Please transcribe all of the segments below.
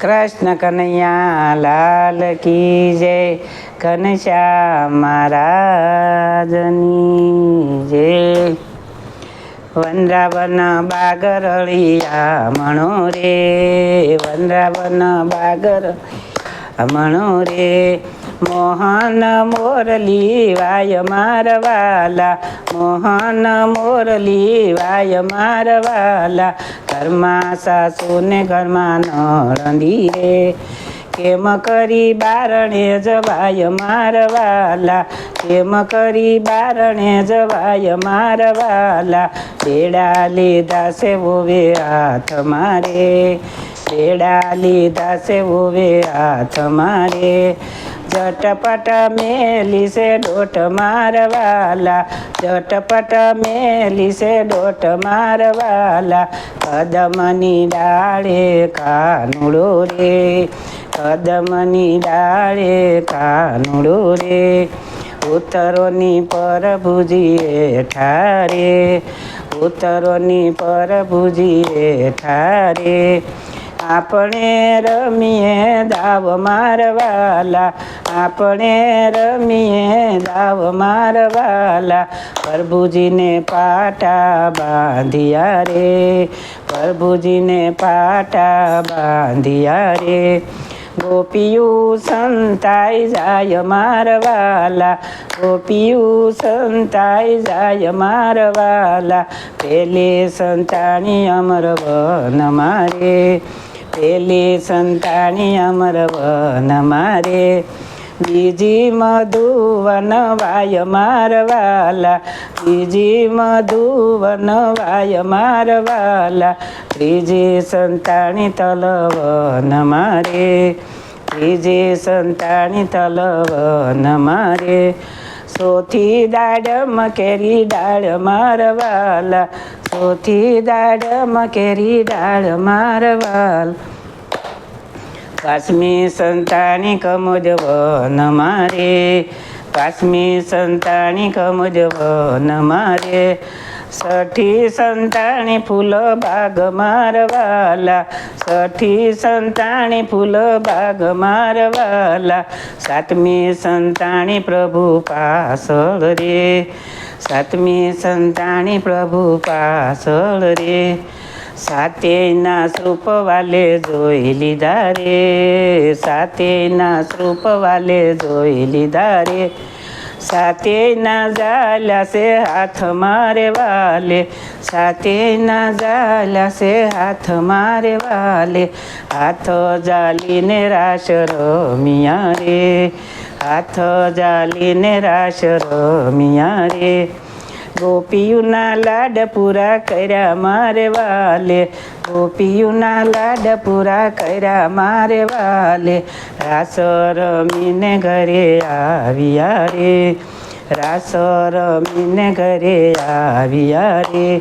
કૃષ્ણ કનૈયા લાલ કી જય. ઘનશ્યામ મહારાજની જય. વનરાવન બાગરળિયા મણો રે. વનરાવન બાગર મણો રે. મોહન મોરલી વાય મારવાલા, મોહન મોરલી વાય મારવાલા, ઘરમાં સાસુ ને ઘરમાં નળંદી રે. કેમ કરી બારણે જવાય મારવાલા, કેમ કરી બારણે જવાય મારવાલા, બેડા લીધા છે ઓવે હાથ મારે, બેડા લીધા છે ઓવે હાથ મારે. ઝટપટ મેલી છે ડોટ મારવાલા ઝટપટ મેલી છે ડોટ મારવાલા. કદમની ડાળે કાનુડો રે, કદમની ડાળે કાનુડો રે. ઉત્તરોની પર ભુજીએ ઠારે, ઉત્તરોની પર ભુજીએ ઠારે. આપણે રમીએ દાવ મારવાલા. આપણે રમીએ દાવ મારવાલા. પ્રભુજીને પાટા બાંધિયા રે. પ્રભુજીને પાટા બાંધિયા રે. ગોપિયું સંતાઈ જાય મારવાલા. ગોપિયું સંતાઈ જાય મારવાલા. પેલે સંતાણી અમર વન મારે. પેલી સંતાણી અમર વન મારે. બીજી મધુવન વાય મારવાલા. બીજી મધુવન વાય મારવાલા. ત્રીજી સંતાણી તલવન મારે. ત્રીજી સંતાણી તલવન મારે. સોથી દાડમ કેરી ડાળ મારવાલા. સોથી દાડમ કેરી ડાળ મારવાલ કાશ્મી સંતાણી કમજ વન મારે કાશ્મી સંતાણી કમજ વન મારે સઠી સંતાણી ફૂલ બાગ મારવાલા સઠી સંતાણી ફૂલ બાગ મારવાલા સાતમી સંતાણી પ્રભુ પાસળ રે सातमी संताणी प्रभू पासळ रे. सातेना सृपवाले जोईली दारे. सातेना सृपवाले जोईली दारे. વાલે જોઈ લીધા રે સાતેના જાલ્યા છે હાથ મારે વાલે સાતેના જાલ્યા છે હાથ મારે વાલે હાથ જાલીને રાસ રમિયા રે હાથ જાલીને રાસ રમિયા રે ગોપીયુના લાડ પૂરા કર્યા મારે વાલે. ગોપીઓના લાડ પૂરા કર્યા મારે વાલે. રાસ રમીને ઘરે આવ્યા રે. રાસ રમીને ઘરે આવ્યા રે.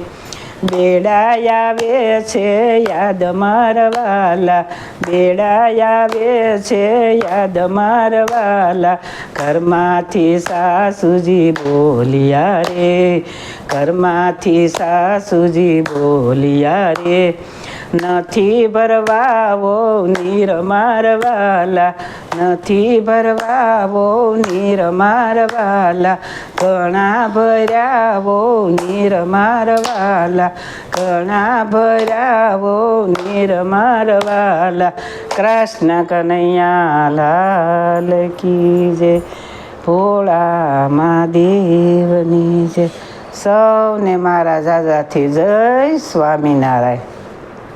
આવે છે યાદ મારવાલા. આવે છે યાદ મારવાલા. ઘરમાંથી સાસુજી બોલિયા રે. ઘરમાંથી સાસુજી બોલિયા રે. નથી ભરવાવો નીર મારવાલા, નથી ભરવાવો નીર મારવાલા, ઘણા ભર્યાવો નીર મારવાલા, ઘણા ભર્યાવો નીર મારવાલા. કૃષ્ણ કનૈયા લાલ કી જે ભોળામાં દેવની જે સૌને મારા જાજાથી જય સ્વામિનારાયણ.